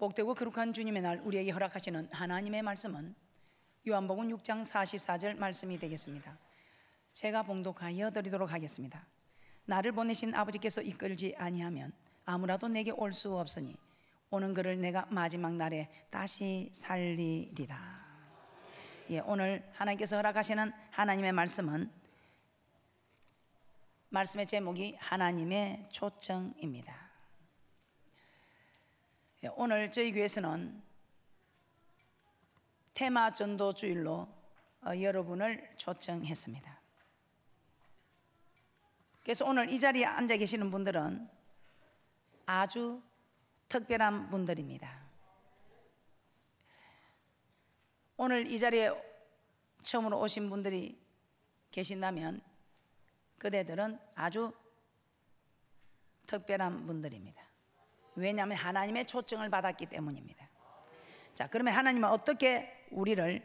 복되고 거룩한 주님의 날 우리에게 허락하시는 하나님의 말씀은 요한복음 6장 44절 말씀이 되겠습니다. 제가 봉독하여 드리도록 하겠습니다. 나를 보내신 아버지께서 이끌지 아니하면 아무라도 내게 올 수 없으니 오는 그를 내가 마지막 날에 다시 살리리라. 예, 오늘 하나님께서 허락하시는 하나님의 말씀은 말씀의 제목이 하나님의 초청입니다. 예, 오늘 저희 교회에서는 테마 전도 주일로 어, 여러분을 초청했습니다. 그래서 오늘 이 자리에 앉아 계시는 분들은 아주 특별한 분들입니다. 오늘 이 자리에 처음으로 오신 분들이 계신다면 그대들은 아주 특별한 분들입니다. 왜냐하면 하나님의 초청을 받았기 때문입니다. 자, 그러면 하나님은 어떻게 우리를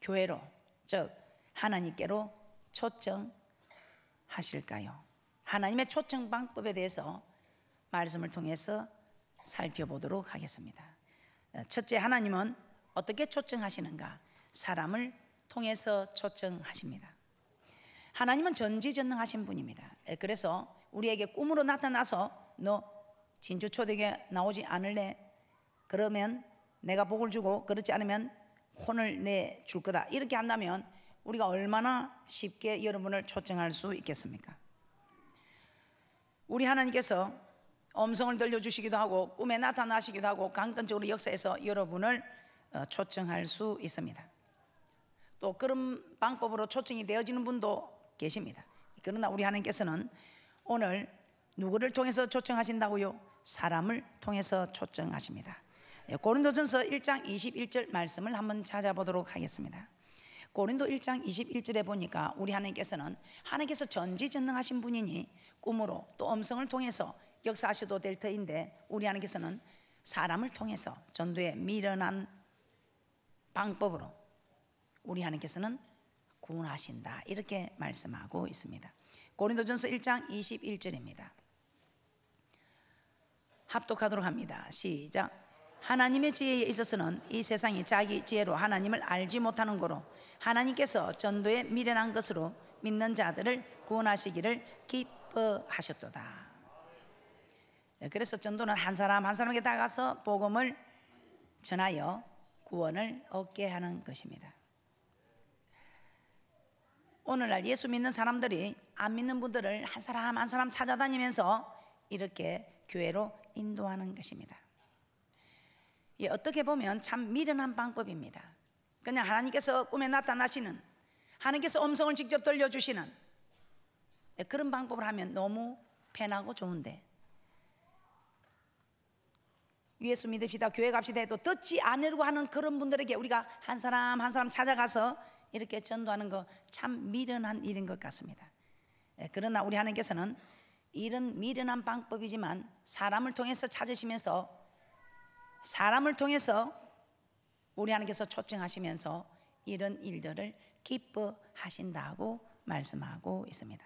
교회로, 즉, 하나님께로 초청하실까요? 하나님의 초청 방법에 대해서 말씀을 통해서 살펴보도록 하겠습니다. 첫째, 하나님은 어떻게 초청하시는가? 사람을 통해서 초청하십니다. 하나님은 전지전능하신 분입니다. 그래서 우리에게 꿈으로 나타나서 너 진주 초대교회 나오지 않을래? 그러면 내가 복을 주고 그렇지 않으면 혼을 내 줄 거다. 이렇게 한다면 우리가 얼마나 쉽게 여러분을 초청할 수 있겠습니까? 우리 하나님께서 음성을 들려주시기도 하고 꿈에 나타나시기도 하고 강건적으로 역사에서 여러분을 어, 초청할 수 있습니다. 또 그런 방법으로 초청이 되어지는 분도 계십니다. 그러나 우리 하나님께서는 오늘 누구를 통해서 초청하신다고요? 사람을 통해서 초청하십니다. 예, 고린도전서 1장 21절 말씀을 한번 찾아보도록 하겠습니다. 고린도 1장 21절에 보니까 우리 하나님께서는 하나님께서 전지전능하신 분이니 꿈으로 또 음성을 통해서 역사하셔도 될 터인데 우리 하나님께서는 사람을 통해서 전도에 미련한 방법으로 우리 하나님께서는 구원하신다 이렇게 말씀하고 있습니다. 고린도전서 1장 21절입니다. 합독하도록 합니다. 시작. 하나님의 지혜에 있어서는 이 세상이 자기 지혜로 하나님을 알지 못하는 거로 하나님께서 전도에 미련한 것으로 믿는 자들을 구원하시기를 기뻐하셨도다. 네, 그래서 전도는 한 사람 한 사람에게 다가서 복음을 전하여 구원을 얻게 하는 것입니다. 오늘날 예수 믿는 사람들이 안 믿는 분들을 한 사람 한 사람 찾아다니면서 이렇게 교회로 인도하는 것입니다. 예, 어떻게 보면 참 미련한 방법입니다. 그냥 하나님께서 꿈에 나타나시는 하나님께서 음성을 직접 들려주시는 예, 그런 방법을 하면 너무 편하고 좋은데 예수 믿읍시다 교회 갑시다 해도 듣지 않으려고 하는 그런 분들에게 우리가 한 사람 한 사람 찾아가서 이렇게 전도하는 거 참 미련한 일인 것 같습니다. 예, 그러나 우리 하나님께서는 이런 미련한 방법이지만 사람을 통해서 찾으시면서 사람을 통해서 우리 하나님께서 초청하시면서 이런 일들을 기뻐하신다고 말씀하고 있습니다.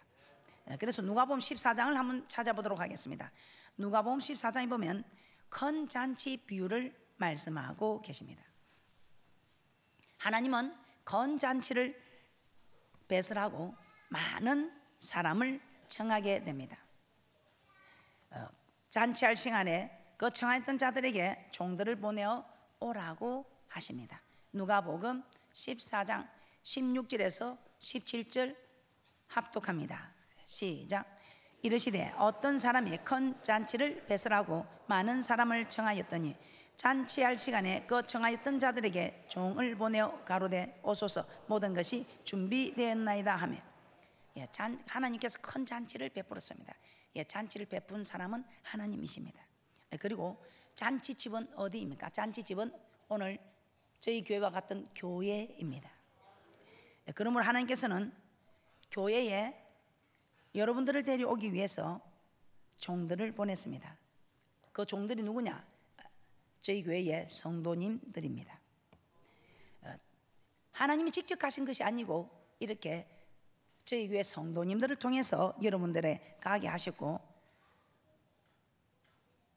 예, 그래서 누가복음 14장을 한번 찾아보도록 하겠습니다. 누가복음 14장에 보면 큰 잔치 비유를 말씀하고 계십니다. 하나님은 큰 잔치를 배설하고 많은 사람을 청하게 됩니다. 어, 잔치할 시간에 그 청하였던 자들에게 종들을 보내어 오라고 하십니다. 누가복음 14장 16절에서 17절 합독합니다. 시작. 이르시되 어떤 사람이 큰 잔치를 배설하고 많은 사람을 청하였더니 잔치할 시간에 그 청하였던 자들에게 종을 보내어 가로되 오소서 모든 것이 준비되었나이다 하며 예, 잔, 하나님께서 큰 잔치를 베풀었습니다. 예, 잔치를 베푼 사람은 하나님이십니다. 예, 그리고 잔치집은 어디입니까? 잔치집은 오늘 저희 교회와 같은 교회입니다. 예, 그러므로 하나님께서는 교회에 여러분들을 데려오기 위해서 종들을 보냈습니다. 그 종들이 누구냐? 저희 교회의 성도님들입니다. 어, 하나님이 직접 가신 것이 아니고 이렇게 저희 교회 성도님들을 통해서 여러분들의 가게 하셨고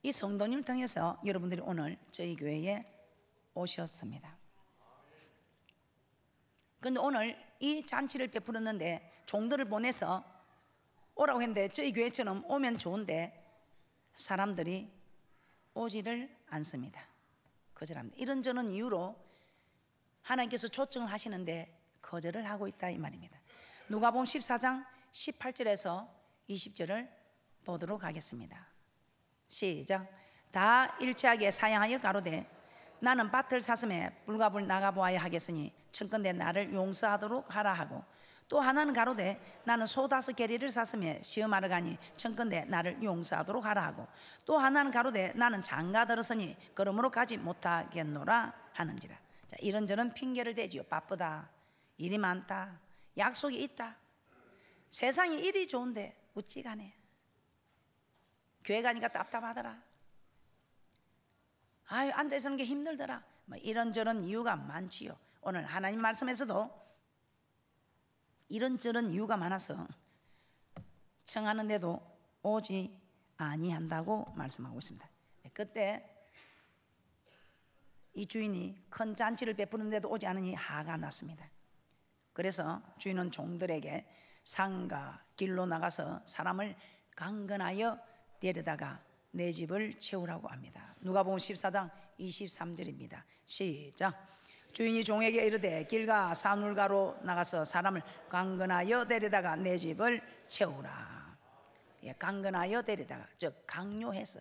이 성도님을 통해서 여러분들이 오늘 저희 교회에 오셨습니다. 그런데 오늘 이 잔치를 베풀었는데 종들을 보내서 오라고 했는데 저희 교회처럼 오면 좋은데 사람들이 오지를 않습니다. 거절합니다. 이런저런 이유로 하나님께서 초청을 하시는데 거절을 하고 있다 이 말입니다. 누가복음 14장 18절에서 20절을 보도록 하겠습니다. 시작. 다 일체하게 사양하여 가로되 나는 밭을 사슴에 불갑을 나가 보아야 하겠으니 청건대 나를 용서하도록 하라 하고 또 하나는 가로되 나는 소 다섯 개리를 샀으며 시험하러 가니 청건대 나를 용서하도록 하라 하고 또 하나는 가로되 나는 장가 들었으니 그러므로 가지 못하겠노라 하는지라 자, 이런저런 핑계를 대지요 바쁘다 일이 많다 약속이 있다. 세상이 일이 좋은데 우찌가네. 교회 가니까 답답하더라. 아유 앉아 있는 게 힘들더라. 뭐 이런저런 이유가 많지요. 오늘 하나님 말씀에서도 이런저런 이유가 많아서 청하는데도 오지 아니한다고 말씀하고 있습니다. 그때 이 주인이 큰 잔치를 베푸는데도 오지 않으니 화가 났습니다. 그래서 주인은 종들에게 상가 길로 나가서 사람을 강건하여 데려다가 내 집을 채우라고 합니다. 누가복음 14장 23절입니다. 시작. 주인이 종에게 이르되 길가 사물가로 나가서 사람을 강건하여 데려다가 내 집을 채우라. 예, 강건하여 데려다가 즉 강요해서.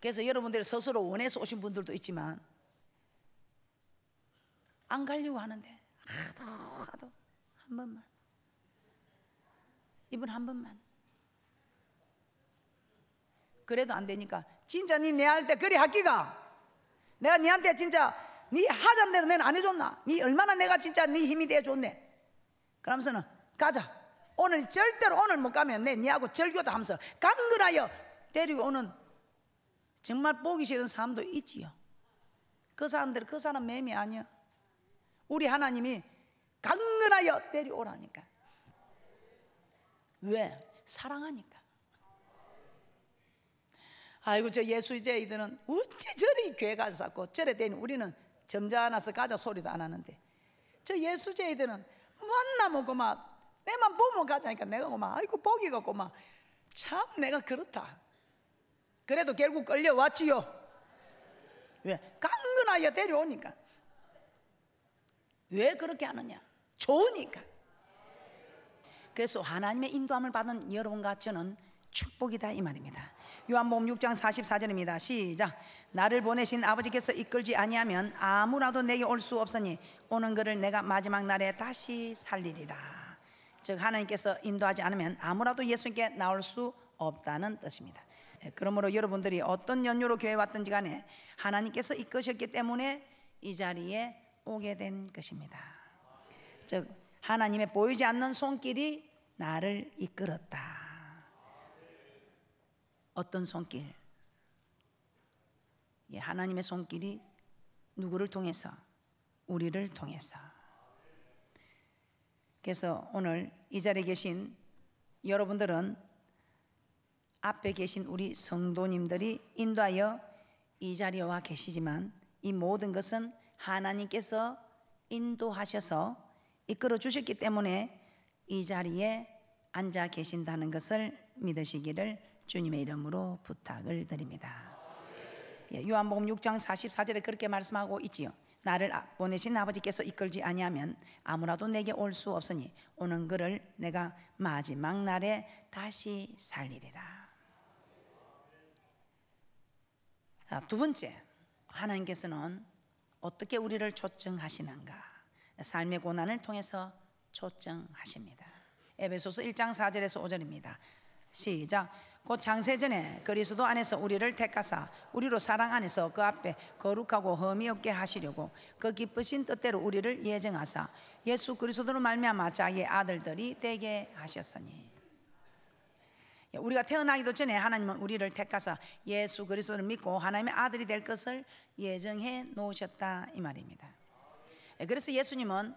그래서 여러분들이 스스로 원해서 오신 분들도 있지만 안 가려고 하는데 하도 하도 한 번만 이분 한 번만 그래도 안 되니까 진짜 니 내 할 때 그리 학기가 내가 니한테 진짜 네 하자는 대로 내는 안 해줬나? 네 얼마나 내가 진짜 네 힘이 돼 줬네. 그러면서는 가자. 오늘 절대로 오늘 못 가면 내 니하고 절교도 하면서 강근하여 데리고 오는 정말 보기 싫은 사람도 있지요. 그 사람들 그 사람 매미 아니야. 우리 하나님이 강근하여 데려오라니까. 왜? 사랑하니까. 아이고 저 예수제이들은 어째 저리 교회 가서 샀고 저래 되니 우리는 점잖아서 가자 소리도 안 하는데 저 예수 제이들은 만나면 그만 내만 보면 가자니까 내가 그만 아이고 보기가 그만 참 내가 그렇다 그래도 결국 끌려왔지요 왜? 강근하여 데려오니까 왜 그렇게 하느냐? 좋으니까. 그래서 하나님의 인도함을 받은 여러분과 저는 축복이다 이 말입니다. 요한복음 6장 44절입니다. 시작. 나를 보내신 아버지께서 이끌지 아니하면 아무라도 내게 올 수 없으니 오는 그를 내가 마지막 날에 다시 살리리라. 즉 하나님께서 인도하지 않으면 아무라도 예수님께 나올 수 없다는 뜻입니다. 예, 그러므로 여러분들이 어떤 연유로 교회 왔든지 간에 하나님께서 이끄셨기 때문에 이 자리에 오게 된 것입니다. 즉 하나님의 보이지 않는 손길이 나를 이끌었다. 어떤 손길? 예, 하나님의 손길이 누구를 통해서 우리를 통해서 그래서 오늘 이 자리에 계신 여러분들은 앞에 계신 우리 성도님들이 인도하여 이 자리에 와 계시지만 이 모든 것은 하나님께서 인도하셔서 이끌어 주셨기 때문에 이 자리에 앉아 계신다는 것을 믿으시기를 주님의 이름으로 부탁을 드립니다. 예, 요한복음 6장 44절에 그렇게 말씀하고 있지요. 나를 아, 보내신 아버지께서 이끌지 아니하면 아무라도 내게 올 수 없으니 오는 그를 내가 마지막 날에 다시 살리리라. 두 번째, 하나님께서는 어떻게 우리를 초청하시는가? 삶의 고난을 통해서 초청하십니다. 에베소서 1장 4절에서 5절입니다. 시작. 곧 장세전에 그리스도 안에서 우리를 택하사 우리로 사랑 안에서 그 앞에 거룩하고 흠이 없게 하시려고 그 기쁘신 뜻대로 우리를 예정하사 예수 그리스도로 말미암아 자기의 아들들이 되게 하셨으니 우리가 태어나기도 전에 하나님은 우리를 택하사 예수 그리스도를 믿고 하나님의 아들이 될 것을 예정해 놓으셨다 이 말입니다. 그래서 예수님은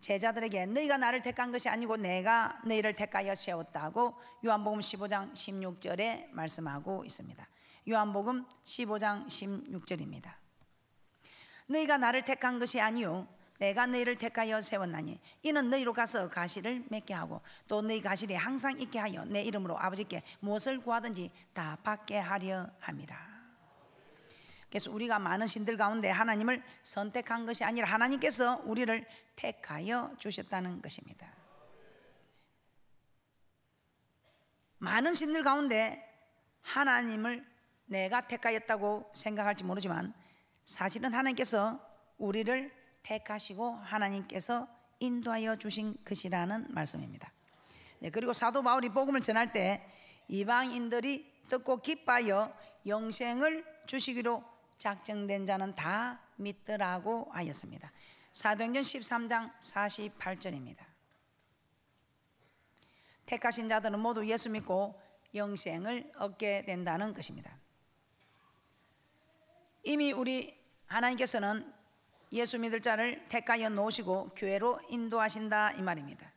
제자들에게 너희가 나를 택한 것이 아니고 내가 너희를 택하여 세웠다고 요한복음 15장 16절에 말씀하고 있습니다. 요한복음 15장 16절입니다. 너희가 나를 택한 것이 아니요 내가 너희를 택하여 세웠나니 이는 너희로 가서 가시를 맺게 하고 또 너희 가시리 항상 있게 하여 내 이름으로 아버지께 무엇을 구하든지 다 받게 하려 함이라. 그래서 우리가 많은 신들 가운데 하나님을 선택한 것이 아니라 하나님께서 우리를 택하여 주셨다는 것입니다. 많은 신들 가운데 하나님을 내가 택하였다고 생각할지 모르지만 사실은 하나님께서 우리를 택하시고 하나님께서 인도하여 주신 것이라는 말씀입니다. 네, 그리고 사도 바울이 복음을 전할 때 이방인들이 듣고 기뻐하여 영생을 주시기로 작정된 자는 다 믿더라고 하였습니다. 사도행전 13장 48절입니다. 택하신 자들은 모두 예수 믿고 영생을 얻게 된다는 것입니다. 이미 우리 하나님께서는 예수 믿을 자를 택하여 놓으시고 교회로 인도하신다 이 말입니다.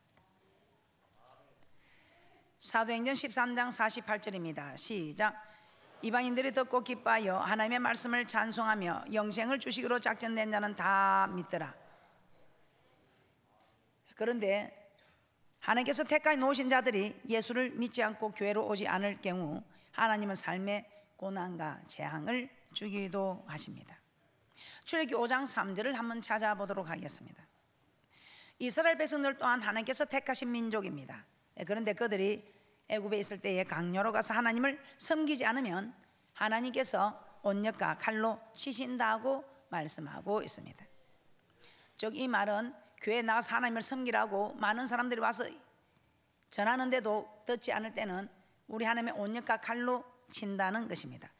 사도행전 13장 48절입니다. 시작. 이방인들이 듣고 기뻐하여 하나님의 말씀을 찬송하며 영생을 주시기로 작정된 자는 다 믿더라. 그런데 하나님께서 택하여 놓으신 자들이 예수를 믿지 않고 교회로 오지 않을 경우 하나님은 삶의 고난과 재앙을 주기도 하십니다. 출애기 5장 3절을 한번 찾아보도록 하겠습니다. 이스라엘 백성들 또한 하나님께서 택하신 민족입니다. 예, 그런데 그들이 애굽에 있을 때에 강요로 가서 하나님을 섬기지 않으면 하나님께서 온역과 칼로 치신다고 말씀하고 있습니다. 즉 이 말은 교회 나가서 하나님을 섬기라고 많은 사람들이 와서 전하는데도 듣지 않을 때는 우리 하나님의 온역과 칼로 친다는 것입니다.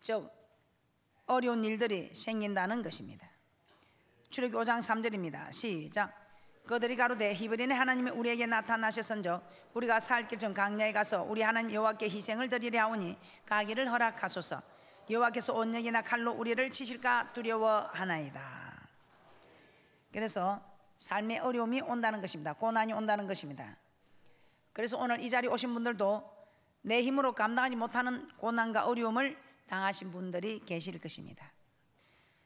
즉 어려운 일들이 생긴다는 것입니다. 출애기 5장 3절입니다. 시작. 그들이 가로되 히브리는 하나님이 우리에게 나타나셨은적 우리가 살길 전 강야에 가서 우리 하나님 여호와께 희생을 드리려 하오니 가기를 허락하소서. 여호와께서 온역이나 칼로 우리를 치실까 두려워하나이다. 그래서 삶의 어려움이 온다는 것입니다. 고난이 온다는 것입니다. 그래서 오늘 이 자리에 오신 분들도 내 힘으로 감당하지 못하는 고난과 어려움을 당하신 분들이 계실 것입니다.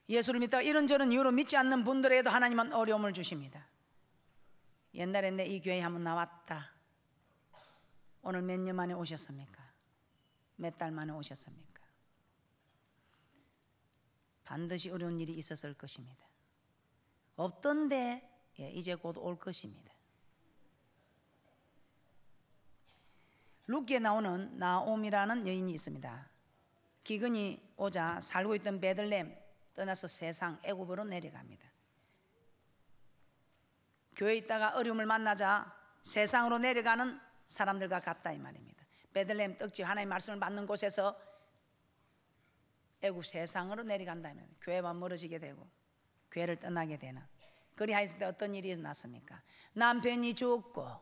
예수를 믿다 이런저런 이유로 믿지 않는 분들에게도 하나님은 어려움을 주십니다. 옛날에 내 이 교회에 한번 나왔다. 오늘 몇 년 만에 오셨습니까? 몇 달 만에 오셨습니까? 반드시 어려운 일이 있었을 것입니다. 없던데 예, 이제 곧 올 것입니다. 룻기에 나오는 나옴이라는 여인이 있습니다. 기근이 오자 살고 있던 베들렘 떠나서 세상 애굽으로 내려갑니다. 교회에 있다가 어려움을 만나자 세상으로 내려가는 사람들과 같다 이 말입니다. 베들렘 떡집 하나의 말씀을 받는 곳에서 애굽 세상으로 내려간다면 교회만 멀어지게 되고 교회를 떠나게 되는 그리하였을 때 어떤 일이 났습니까? 남편이 죽고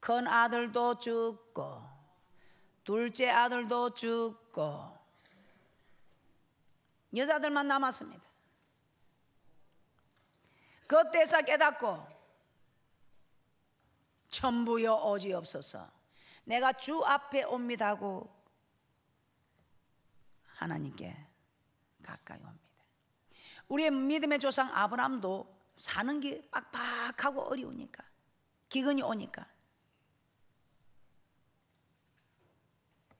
큰 아들도 죽고 둘째 아들도 죽고 여자들만 남았습니다. 그때서 깨닫고 천부여 오지 없어서 내가 주 앞에 옵니다고 하나님께 가까이 옵니다. 우리의 믿음의 조상 아브라함도 사는 게 빡빡하고 어려우니까 기근이 오니까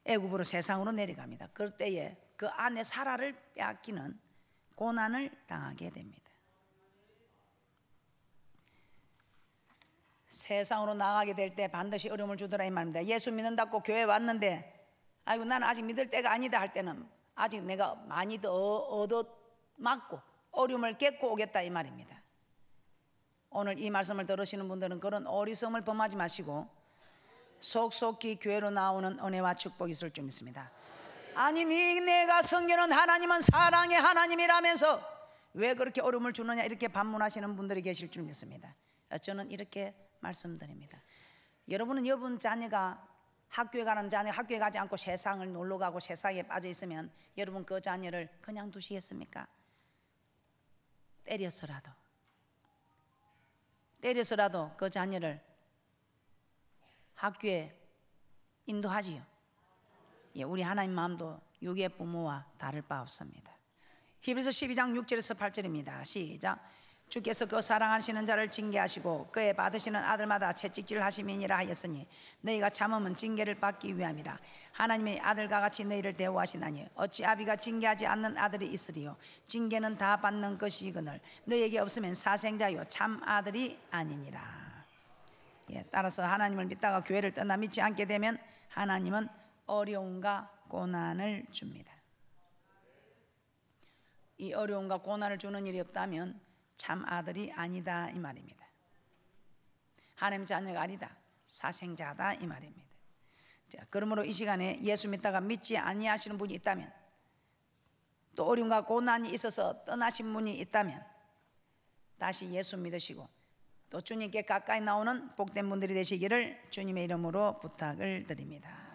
애굽으로 세상으로 내려갑니다. 그럴 때에 그 아내 사라를 빼앗기는 고난을 당하게 됩니다. 세상으로 나가게 될 때 반드시 어려움을 주더라 이 말입니다. 예수 믿는다고 교회 왔는데 아이고 나는 아직 믿을 때가 아니다 할 때는 아직 내가 많이 더 얻어 맞고 어려움을 겪고 오겠다 이 말입니다. 오늘 이 말씀을 들으시는 분들은 그런 어리석음을 범하지 마시고 속속히 교회로 나오는 은혜와 축복이 있을 줄 믿습니다. 아니 네 내가 성경은 하나님은 사랑의 하나님이라면서 왜 그렇게 어려움을 주느냐 이렇게 반문하시는 분들이 계실 줄 믿습니다. 저는 이렇게 말씀드립니다. 여러분은 여러분 자녀가 학교에 가는 자녀 학교에 가지 않고 세상을 놀러 가고 세상에 빠져 있으면 여러분 그 자녀를 그냥 두시겠습니까? 때려서라도 때려서라도 그 자녀를 학교에 인도하지요. 예, 우리 하나님 마음도 육의 부모와 다를 바 없습니다. 히브리서 12장 6절에서 8절입니다. 시작. 주께서 그 사랑하시는 자를 징계하시고 그의 받으시는 아들마다 채찍질 하시민이라 하였으니 너희가 참으면 징계를 받기 위함이라 하나님의 아들과 같이 너희를 대우하시나니 어찌 아비가 징계하지 않는 아들이 있으리요 징계는 다 받는 것이거늘 너희에게 없으면 사생자요 참 아들이 아니니라 예, 따라서 하나님을 믿다가 교회를 떠나 믿지 않게 되면 하나님은 어려움과 고난을 줍니다 이 어려움과 고난을 주는 일이 없다면 참 아들이 아니다 이 말입니다. 하나님 자녀가 아니다. 사생자다 이 말입니다. 자, 그러므로 이 시간에 예수 믿다가 믿지 아니하시는 분이 있다면 또 어려움과 고난이 있어서 떠나신 분이 있다면 다시 예수 믿으시고 또 주님께 가까이 나오는 복된 분들이 되시기를 주님의 이름으로 부탁을 드립니다.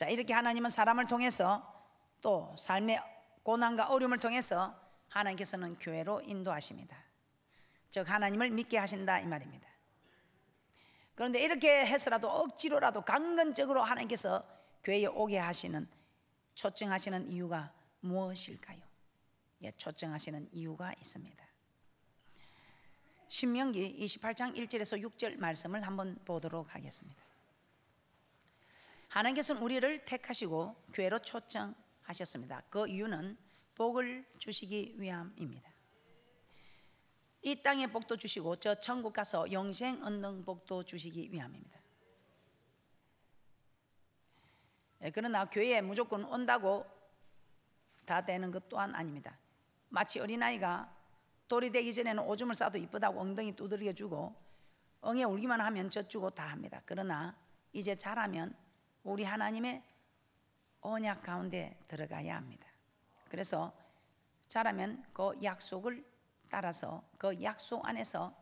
자, 이렇게 하나님은 사람을 통해서 또 삶의 고난과 어려움을 통해서 하나님께서는 교회로 인도하십니다. 즉 하나님을 믿게 하신다 이 말입니다. 그런데 이렇게 해서라도 억지로라도 강건적으로 하나님께서 교회에 오게 하시는 초청하시는 이유가 무엇일까요? 예, 초청하시는 이유가 있습니다. 신명기 28장 1절에서 6절 말씀을 한번 보도록 하겠습니다. 하나님께서는 우리를 택하시고 교회로 초청하셨습니다. 그 이유는 복을 주시기 위함입니다. 이 땅의 복도 주시고 저 천국 가서 영생 얻는 복도 주시기 위함입니다. 예, 그러나 교회에 무조건 온다고 다 되는 것 또한 아닙니다. 마치 어린아이가 돌이 되기 전에는 오줌을 싸도 이쁘다고 엉덩이 두드려 주고 엉에 울기만 하면 젖주고 다 합니다. 그러나 이제 자라면 우리 하나님의 언약 가운데 들어가야 합니다. 그래서 자라면 그 약속을 따라서 그 약속 안에서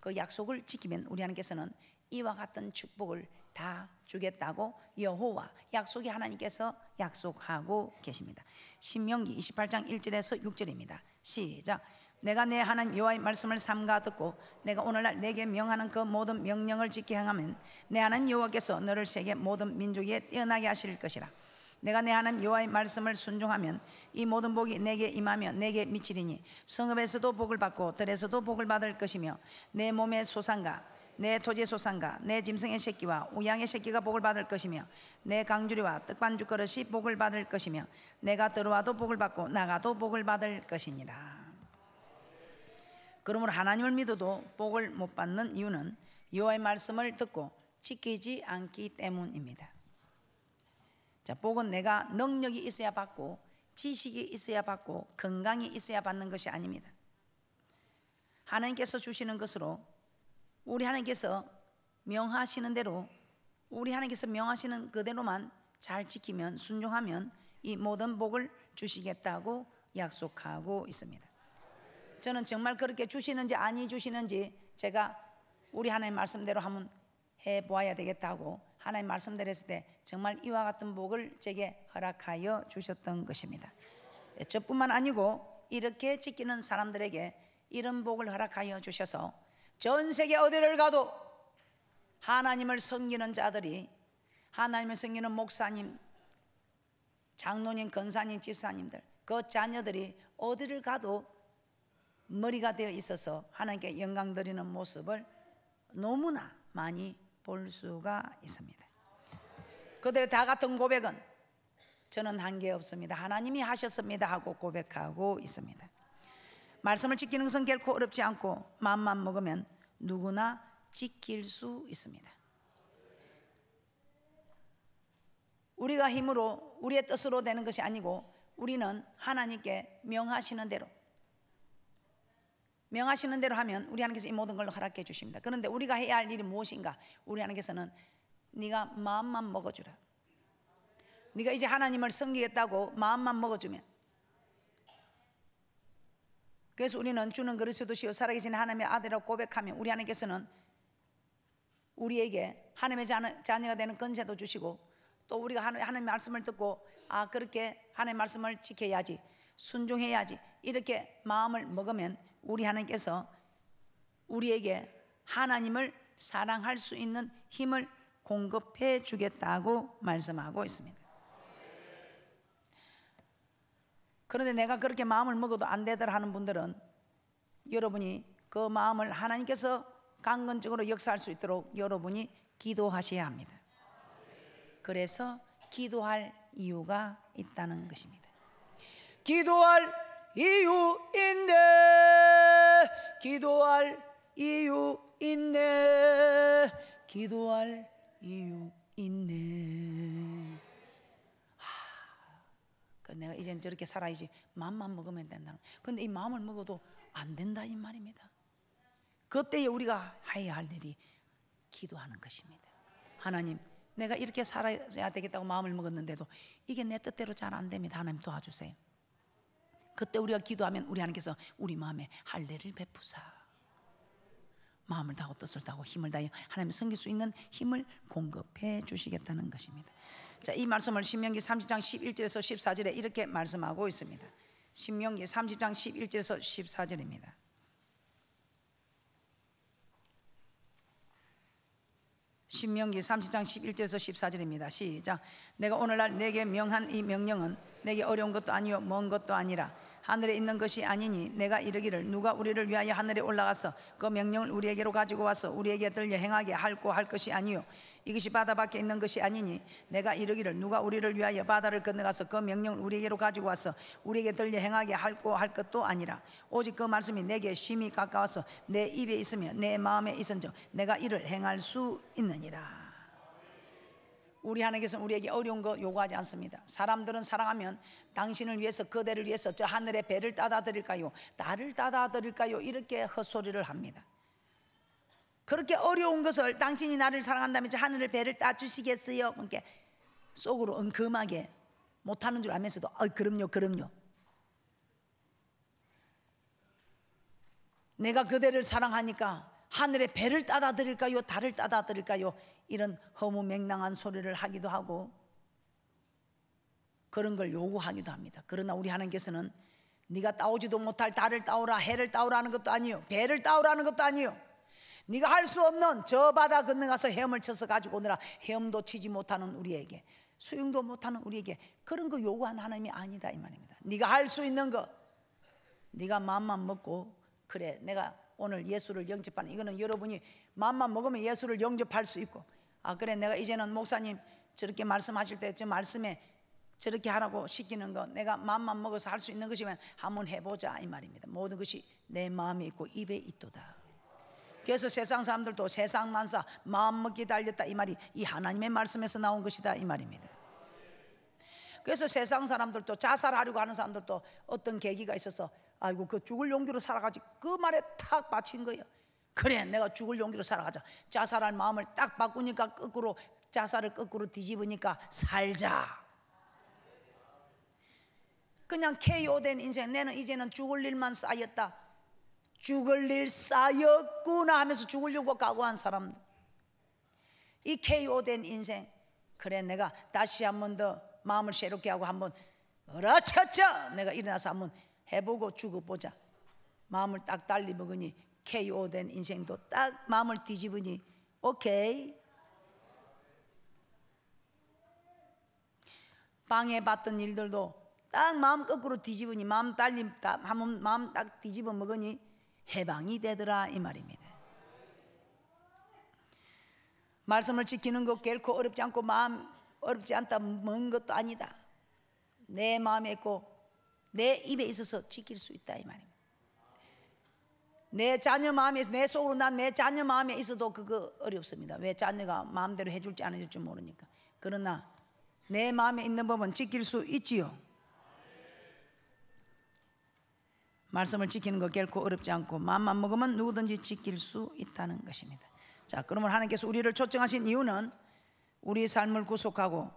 그 약속을 지키면 우리 하나님께서는 이와 같은 축복을 다 주겠다고 여호와 약속이 하나님께서 약속하고 계십니다. 신명기 28장 1절에서 6절입니다. 시작. 내가 내 하나님 여호와의 말씀을 삼가 듣고 내가 오늘날 내게 명하는 그 모든 명령을 지키 행하면 내 하나님 여호와께서 너를 세계 모든 민족에 뛰어나게 하실 것이라. 내가 내 하나님 여호와의 말씀을 순종하면 이 모든 복이 내게 임하며 내게 미치리니 성읍에서도 복을 받고 들에서도 복을 받을 것이며 내 몸의 소산과 내 토지의 소산과 내 짐승의 새끼와 우양의 새끼가 복을 받을 것이며 내 강주리와 떡반죽 그릇이 복을 받을 것이며 내가 들어와도 복을 받고 나가도 복을 받을 것이니라 그러므로 하나님을 믿어도 복을 못 받는 이유는 여호와의 말씀을 듣고 지키지 않기 때문입니다 자, 복은 내가 능력이 있어야 받고 지식이 있어야 받고 건강이 있어야 받는 것이 아닙니다. 하나님께서 주시는 것으로 우리 하나님께서 명하시는 대로 우리 하나님께서 명하시는 그대로만 잘 지키면 순종하면 이 모든 복을 주시겠다고 약속하고 있습니다. 저는 정말 그렇게 주시는지 아니 주시는지 제가 우리 하나님 말씀대로 한번 해 보아야 되겠다고 하나님 말씀대로 했을 때 정말 이와 같은 복을 제게 허락하여 주셨던 것입니다. 예, 저뿐만 아니고 이렇게 지키는 사람들에게 이런 복을 허락하여 주셔서 전 세계 어디를 가도 하나님을 섬기는 자들이 하나님을 섬기는 목사님, 장로님, 건사님, 집사님들 그 자녀들이 어디를 가도 머리가 되어 있어서 하나님께 영광 드리는 모습을 너무나 많이 볼 수가 있습니다. 그들의 다 같은 고백은 저는 한계 없습니다. 하나님이 하셨습니다 하고 고백하고 있습니다. 말씀을 지키는 것은 결코 어렵지 않고 마음만 먹으면 누구나 지킬 수 있습니다. 우리가 힘으로 우리의 뜻으로 되는 것이 아니고 우리는 하나님께 명하시는 대로 명하시는 대로 하면 우리 하나님께서 이 모든 걸 허락해 주십니다. 그런데 우리가 해야 할 일이 무엇인가? 우리 하나님께서는 네가 마음만 먹어주라. 네가 이제 하나님을 섬기겠다고 마음만 먹어주면 그래서 우리는 주는 그리스도시요 살아계신 하나님의 아들이라고 고백하면 우리 하나님께서는 우리에게 하나님의 자녀가 되는 건세도 주시고 또 우리가 하나님의 말씀을 듣고 아 그렇게 하나님의 말씀을 지켜야지 순종해야지 이렇게 마음을 먹으면 우리 하나님께서 우리에게 하나님을 사랑할 수 있는 힘을 공급해 주겠다고 말씀하고 있습니다. 그런데 내가 그렇게 마음을 먹어도 안 되더라 하는 분들은 여러분이 그 마음을 하나님께서 강건적으로 역사할 수 있도록 여러분이 기도하셔야 합니다. 그래서 기도할 이유가 있다는 것입니다. 기도할 이유 있네. 기도할 이유 있네. 기도할 이유 있네. 그 내가 이젠 저렇게 살아야지 마음만 먹으면 된다는. 근데 이 마음을 먹어도 안 된다 이 말입니다. 그때에 우리가 해야 할 일이 기도하는 것입니다. 하나님, 내가 이렇게 살아야 되겠다고 마음을 먹었는데도 이게 내 뜻대로 잘 안 됩니다. 하나님 도와주세요. 그때 우리가 기도하면 우리 하나님께서 우리 마음에 할례를 베푸사 마음을 다하고 뜻을 다하고 힘을 다해 하나님 섬길 수 있는 힘을 공급해 주시겠다는 것입니다. 자, 이 말씀을 신명기 30장 11절에서 14절에 이렇게 말씀하고 있습니다. 신명기 30장 11절에서 14절입니다. 신명기 30장 11절에서 14절입니다. 시작. 내가 오늘날 내게 명한 이 명령은 내게 어려운 것도 아니요 먼 것도 아니라 하늘에 있는 것이 아니니 내가 이르기를 누가 우리를 위하여 하늘에 올라가서 그 명령을 우리에게로 가지고 와서 우리에게 들려 행하게 할고 할 것이 아니요. 이것이 바다 밖에 있는 것이 아니니 내가 이르기를 누가 우리를 위하여 바다를 건너가서 그 명령을 우리에게로 가지고 와서 우리에게 들려 행하게 할고 할 것도 아니라 오직 그 말씀이 내게 심히 가까워서 내 입에 있으며 내 마음에 있은즉 내가 이를 행할 수 있느니라 우리 하나님께서 우리에게 어려운 거 요구하지 않습니다. 사람들은 사랑하면 당신을 위해서 그대를 위해서 저 하늘의 배를 따다 드릴까요? 나를 따다 드릴까요? 이렇게 헛소리를 합니다. 그렇게 어려운 것을 당신이 나를 사랑한다면 저 하늘의 배를 따 주시겠어요? 그러니까 속으로 은금하게 못하는 줄 알면서도 어, 그럼요, 그럼요. 내가 그대를 사랑하니까 하늘의 배를 따다 드릴까요? 달을 따다 드릴까요? 이런 허무맹랑한 소리를 하기도 하고 그런 걸 요구하기도 합니다. 그러나 우리 하나님께서는 네가 따오지도 못할 달을 따오라 해를 따오라는 것도 아니요 배를 따오라는 것도 아니요 네가 할 수 없는 저 바다 건너가서 헤엄을 쳐서 가지고 오느라 헤엄도 치지 못하는 우리에게 수영도 못하는 우리에게 그런 거 요구한 하나님이 아니다 이 말입니다. 네가 할 수 있는 거 네가 마음만 먹고 그래 내가 오늘 예수를 영접하는 이거는 여러분이 마음만 먹으면 예수를 영접할 수 있고 아 그래 내가 이제는 목사님 저렇게 말씀하실 때 저 말씀에 저렇게 하라고 시키는 거 내가 마음만 먹어서 할 수 있는 것이면 한번 해보자 이 말입니다. 모든 것이 내 마음에 있고 입에 있도다. 그래서 세상 사람들도 세상 만사 마음 먹기 달렸다 이 말이 이 하나님의 말씀에서 나온 것이다 이 말입니다. 그래서 세상 사람들도 자살하려고 하는 사람들도 어떤 계기가 있어서 아이고 그 죽을 용기로 살아가지 그 말에 탁 받친 거예요. 그래 내가 죽을 용기로 살아가자. 자살할 마음을 딱 바꾸니까 거꾸로 자살을 거꾸로 뒤집으니까 살자. 그냥 KO된 인생 내는 이제는 죽을 일만 쌓였다. 죽을 일 쌓였구나 하면서 죽으려고 각오한 사람. 이 KO된 인생 그래 내가 다시 한 번 더 마음을 새롭게 하고 한번 어라차차 내가 일어나서 한번 해보고 죽어보자. 마음을 딱 달리 먹으니 KO된 인생도 딱 마음을 뒤집으니 오케이 방해받던 일들도 딱 마음 거꾸로 뒤집으니 마음 달림 한번 마음 딱 뒤집어 먹으니 해방이 되더라 이 말입니다. 말씀을 지키는 것 결코 어렵지 않고 마음 어렵지 않다 먼 것도 아니다. 내 마음에 있고 내 입에 있어서 지킬 수 있다 이 말입니다. 내 자녀 마음에 내 속으로 난 내 자녀 마음에 있어도 그거 어렵습니다. 왜 자녀가 마음대로 해줄지 안 해줄지 모르니까. 그러나 내 마음에 있는 법은 지킬 수 있지요. 말씀을 지키는 거 결코 어렵지 않고 마음만 먹으면 누구든지 지킬 수 있다는 것입니다. 자, 그러면 하나님께서 우리를 초청하신 이유는 우리 삶을 구속하고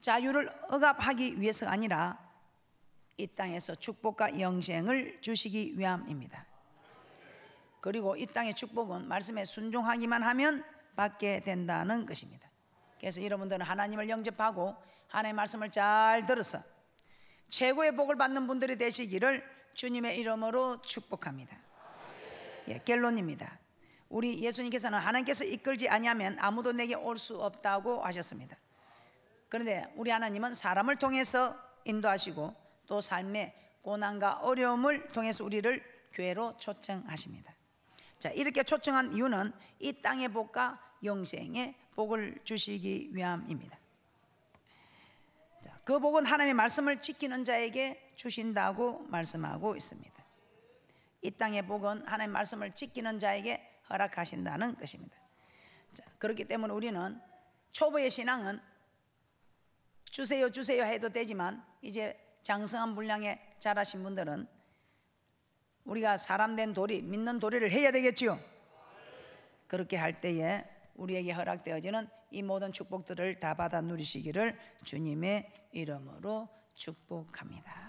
자유를 억압하기 위해서가 아니라 이 땅에서 축복과 영생을 주시기 위함입니다. 그리고 이 땅의 축복은 말씀에 순종하기만 하면 받게 된다는 것입니다. 그래서 여러분들은 하나님을 영접하고 하나님의 말씀을 잘 들어서 최고의 복을 받는 분들이 되시기를 주님의 이름으로 축복합니다. 예, 결론입니다. 우리 예수님께서는 하나님께서 이끌지 아니하면 아무도 내게 올 수 없다고 하셨습니다. 그런데 우리 하나님은 사람을 통해서 인도하시고 또 삶의 고난과 어려움을 통해서 우리를 교회로 초청하십니다. 자, 이렇게 초청한 이유는 이 땅의 복과 영생의 복을 주시기 위함입니다. 자, 그 복은 하나님의 말씀을 지키는 자에게 주신다고 말씀하고 있습니다. 이 땅의 복은 하나님의 말씀을 지키는 자에게 허락하신다는 것입니다. 자, 그렇기 때문에 우리는 초보의 신앙은 주세요 주세요 해도 되지만 이제 장성한 분량에 자라신 분들은 우리가 사람 된 도리 믿는 도리를 해야 되겠지요. 그렇게 할 때에 우리에게 허락되어지는 이 모든 축복들을 다 받아 누리시기를 주님의 이름으로 축복합니다.